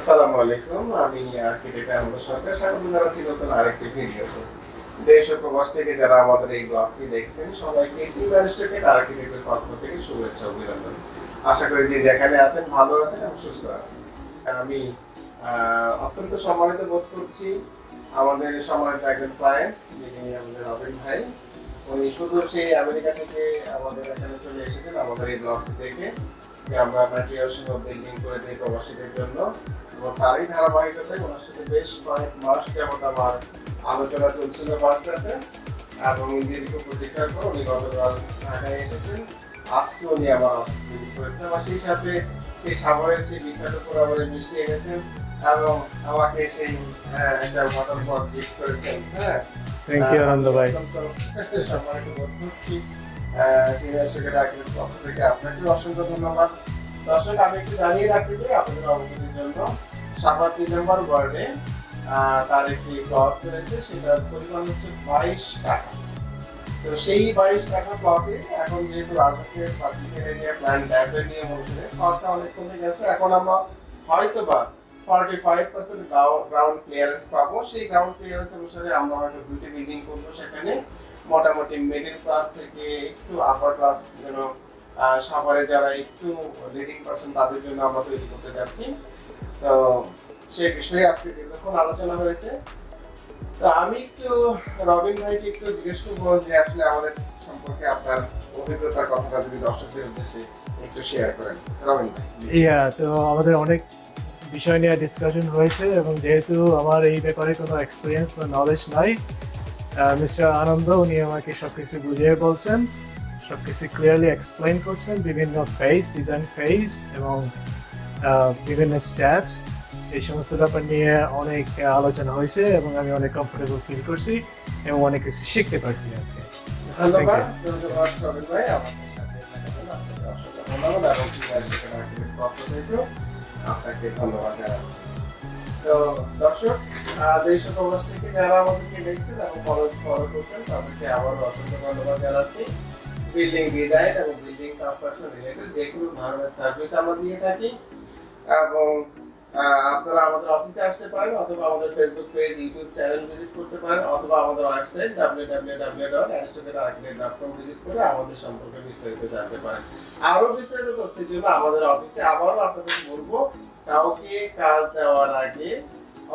আসসালামু আলাইকুম, আমি আর্কিটেক্ট আনন্দ সরকার। স্বাগত জানাচ্ছি নতুন আরেকটি ভিডিওতে দেশ ও প্রবাস থেকে যারা আমাদের এই ব্লগটি দেখছেন, সবাইকে টিম অ্যারিস্টোকেট আর্কিটেক্টের পক্ষ থেকে শুভেচ্ছা অভিনন্দন। আশা করি যে যেখানে আছেন, ভালো আছেন এবং সুস্থ আছেন। আমি অত্যন্ত সম্মানিত বোধ করছি আমাদের সম্মানিত একজন ক্লায়েন্ট যিনি আমাদের রবিন ভাই। উনি শুধু সেই আমেরিকা থেকে আমাদের এখানে চলে এসেছেন আমাদের এই ব্লগটি দেখে। যে আমরা ম্যাটেরিয়াল সহ বিল্ডিং করে দিই প্রবাসীদের জন্য। এবং তারই ধারাবাহিকতায় ওনার সাথে বেশ কয়েক মাস যাবত আমার আলোচনা চলছিল হোয়াটসঅ্যাপে এবং দীর্ঘ প্রতীক্ষার পর উনি গতকাল ঢাকায় এসেছেন। আজকে উনি আমার অফিস ভিজিট করেছেন এবং সেই সাথে সেই সাগরের সেই বিখ্যাত পোড়াবাড়ি মিষ্টি এনেছেন এবং আমাকে সেই একটা মটন পট গিফট করেছেন হ্যাঁ? থ্যাংক ইউ আনন্দ ভাই। সম্মানিত বোধ করছি। টিমের ডাকের পক্ষ থেকে আপনাকে অসংখ্য ধন্যবাদ। দর্শক আমি একটু জানিয়ে রাখতে চাই আপনাদের অবগতির জন্য সাপার তিন নম্বর তার একটি প্লট রয়েছে, সেটার পরিমাণ হচ্ছে বাইশ টাকা। তো সেই বাইশ টাকা প্লটে এখন যেহেতু রাজকের পাবলিকের এরিয়া প্ল্যান ড্যাবের নিয়ম অনুসারে প্লটটা অনেক কমে গেছে। এখন আমরা হয়তো বা forty five percent ground clearance পাবো। সেই গ্রাউন্ড ক্লিয়ারেন্স অনুসারে আমরা হয়তো দুইটি বিল্ডিং করব সেখানে। মোটামুটি মিডিল ক্লাস থেকে একটু আপার ক্লাস যেন সাভারে যারা একটু লিডিং পার্সন তাদের জন্য আমরা তৈরি করতে যাচ্ছি। তো সেই বিষয়ে আজকে দীর্ঘক্ষণ আলোচনা হয়েছে। তো আমি একটু রবিন ভাইকে একটু জিজ্ঞেস করব যে আসলে আমাদের সম্পর্কে আপনার অভিজ্ঞতার কথাটা যদি দর্শকদের উদ্দেশ্যে একটু শেয়ার করেন। রবিন ভাই। ইয়া, তো আমাদের অনেক বিষয় নিয়ে ডিসকাশন হয়েছে এবং যেহেতু আমার এই ব্যাপারে কোনো এক্সপিরিয়েন্স বা নলেজ নাই মিস্টার আনন্দ উনি আমাকে সব কিছু বুঝিয়ে বলছেন সব কিছু ক্লিয়ারলি এক্সপ্লেন করছেন, বিভিন্ন ফেজ ডিজাইন ফেজ এবং বিভিন্ন স্টেপস এই সমস্ত ব্যাপার নিয়ে অনেক আলোচনা হয়েছে এবং আমি অনেক কমফোর্টেবল ফিল করছি এবং অনেক কিছু শিখতে পারছি আজকে। ধন্যবাদ। ধন্যবাদ রবিন ভাই আমাদের সাথে আপনাকে ধন্যবাদ। এবং আছে পক্ষ থেকেও আপনাকে ধন্যবাদ জানাচ্ছি। তো দর্শক দেশ ও থেকে যারা আমাদেরকে দেখছেন এবং ফলো ফলো করছেন তাদেরকে আবারও অসংখ্য ধন্যবাদ জানাচ্ছি। বিল্ডিং ডিজাইন এবং বিল্ডিং কনস্ট্রাকশন রিলেটেড যে কোনো ধরনের সার্ভিস আমরা দিয়ে থাকি এবং আপনারা আমাদের অফিসে আসতে পারেন অথবা আমাদের Facebook page YouTube channel visit করতে পারেন অথবা আমাদের ওয়েবসাইট www.aristotle.com ভিজিট করে আমাদের সম্পর্কে বিস্তারিত জানতে পারেন। আরও বিস্তারিত তথ্যের জন্য আমাদের অফিসে আবারও আপনাদের বলব, কাউকে কাজ দেওয়ার আগে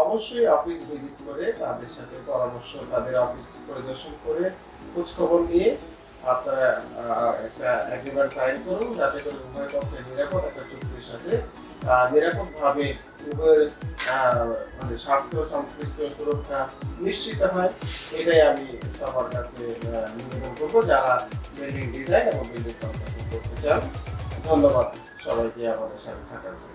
অবশ্যই অফিস ভিজিট করে তাদের সাথে পরামর্শ, তাদের অফিস পরিদর্শন করে খোঁজ খবর নিয়ে আপনারা একটা এগ্রিমেন্ট সাইন করুন, যাতে করে উভয় পক্ষের নিরাপদ একটা চুক্তির সাথে নিরাপদ ভাবে উভয়ের মানে স্বার্থ সংশ্লিষ্ট সুরক্ষা নিশ্চিত হয়, এটাই আমি সবার কাছে নিবেদন করব। যারা বিল্ডিং ডিজাইন এবং বিল্ডিং কনস্ট্রাকশন করতে চান, ধন্যবাদ সবাইকে আমাদের সাথে থাকার জন্য।